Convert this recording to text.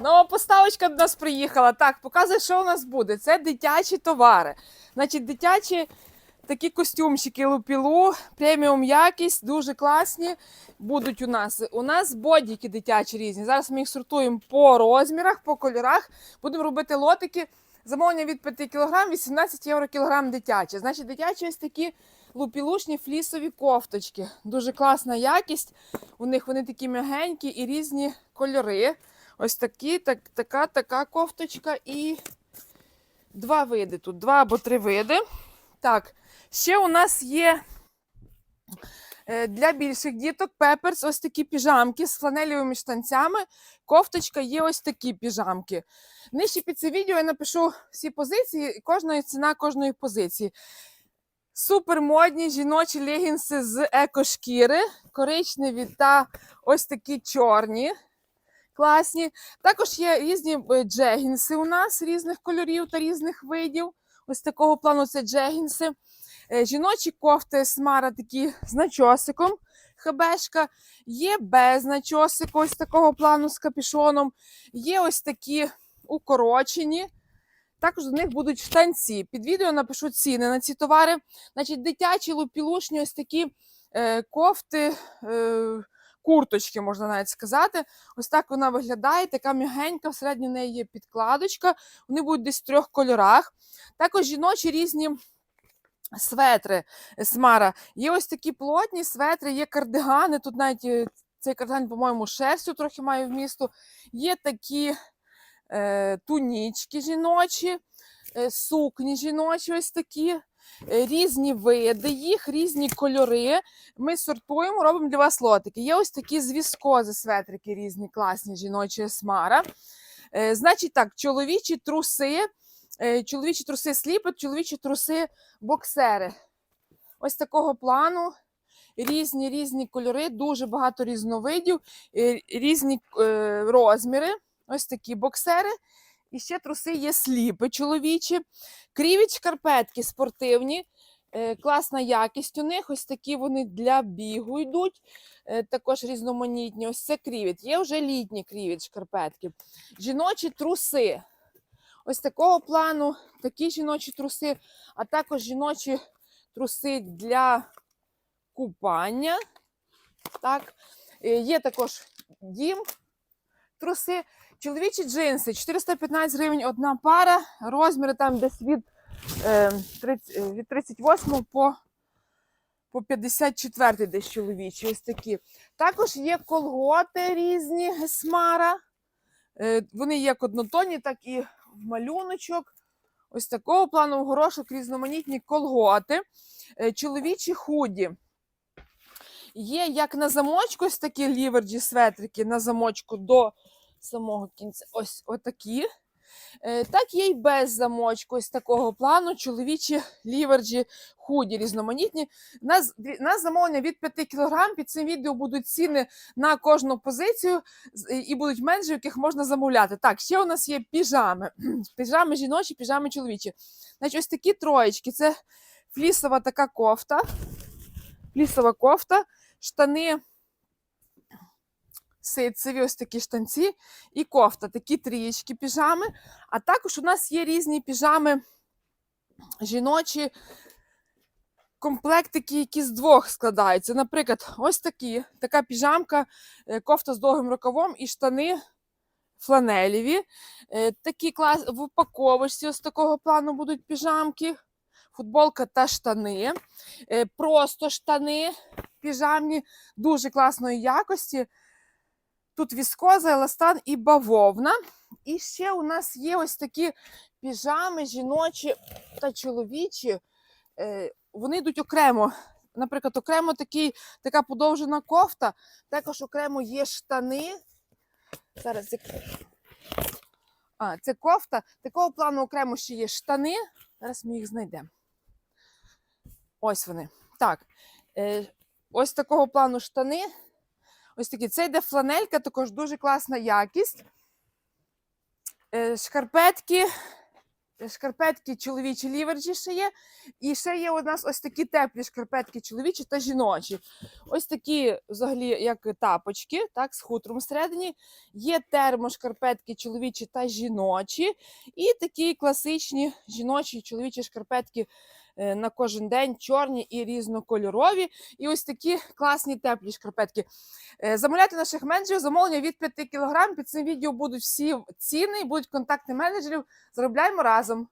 Нова поставочка до нас приїхала. Так, показує, що у нас буде. Це дитячі товари. Значить, дитячі такі костюмчики лупілу, преміум якість, дуже класні будуть у нас. У нас бодіки дитячі різні. Зараз ми їх сортуємо по розмірах, по кольорах. Будемо робити лотики. Замовлення від 5 кг, 18 євро кілограм дитячі. Значить, дитячі ось такі лупілушні флісові кофточки. Дуже класна якість. У них вони такі м'ягенькі і різні кольори. Ось такі, так, така, така кофточка і два види тут, два або три види. Так, ще у нас є е, для більших діток пеперс ось такі піжамки з фланелевими штанцями. Кофточка є ось такі піжамки. Нижче під це відео я напишу всі позиції, кожної ціна кожної позиції. Супер модні жіночі легінси з екошкіри, коричневі та ось такі чорні. Класні. Також є різні е, джегінси у нас різних кольорів та різних видів. Ось такого плану це джегінси. Е, Жіночі кофти смара такі з начосиком. Хебешка. Є без начосику, ось такого плану з капюшоном. Є ось такі укорочені. Також до них будуть штанці. Під відео напишу ціни на ці товари. Значить, дитячі лупілушні ось такі е, кофти, е, курточки, можна навіть сказати. Ось так вона виглядає, така м'ягенька, всередині в неї є підкладочка. Вони будуть десь в трьох кольорах. Також жіночі різні светри е, смара. Є ось такі плотні светри, є кардигани. Тут навіть е, цей кардиган, по-моєму, шерстю трохи має вмісту. Є такі е, тунічки жіночі, е, сукні жіночі, ось такі. Різні види їх, різні кольори. Ми сортуємо, робимо для вас лотики. Є ось такі з віскози светрики різні, класні жіночі смара. Е, Значить так, чоловічі труси, е, чоловічі труси сліпет, чоловічі труси боксери. Ось такого плану. Різні різні кольори, дуже багато різновидів, е, різні розміри. Ось такі боксери. І ще труси є сліпи чоловічі. Крівіч шкарпетки спортивні. Е, Класна якість у них. Ось такі вони для бігу йдуть. Е, Також різноманітні. Ось це крівіт. Є вже літні крівіт шкарпетки. Жіночі труси. Ось такого плану, такі жіночі труси, а також жіночі труси для купання. Так. Е, Є також дім труси. Чоловічі джинси 415 гривень одна пара. Розміри там десь від, е, 30, е, від 38 по, по 54 десь чоловічі. Ось такі. Також є колготи різні гесмара. Е, вони як однотонні, так і в малюночок. Ось такого плану горошок різноманітні колготи. Е, чоловічі худі. Є як на замочку, ось такі ліверджі светрики на замочку до самого кінця. Ось отакі. Е, Так є й без замочку, ось такого плану. Чоловічі ліверджі худі різноманітні. На, з- замовлення від 5 кг. Під цим відео будуть ціни на кожну позицію і будуть менші, яких можна замовляти. Так, ще у нас є піжами. Піжами жіночі, піжами чоловічі. Значить, ось такі троєчки. Це флісова така кофта. Флісова кофта, штани ситцеві, ось такі штанці, і кофта, такі трієчки піжами. А також у нас є різні піжами жіночі, комплектики, які з двох складаються. Наприклад, ось такі, така піжамка, е, кофта з довгим рукавом і штани фланелеві. Е, Такі клас в упаковочці ось такого плану будуть піжамки, футболка та штани. Е, Просто штани піжамні, дуже класної якості. Тут віскоза, еластан і бавовна. І ще у нас є ось такі піжами жіночі та чоловічі. Е, Вони йдуть окремо. Наприклад, окремо такий, така подовжена кофта, також окремо є штани. Зараз. А, це кофта. Такого плану окремо ще є штани. Зараз ми їх знайдемо. Ось вони. Так. Е, ось такого плану штани. Ось такі. Це йде фланелька, також дуже класна якість. Е, Шкарпетки шкарпетки чоловічі ліверджі ще є. І ще є у нас ось такі теплі шкарпетки чоловічі та жіночі. Ось такі, взагалі, як тапочки, так, з хутром всередині. Є термошкарпетки чоловічі та жіночі. І такі класичні жіночі і чоловічі шкарпетки на кожен день, чорні і різнокольорові. І ось такі класні теплі шкарпетки. Е, Замовляйте наших менеджерів, замовлення від 5 кг. Під цим відео будуть всі ціни, будуть контакти менеджерів. Заробляємо разом.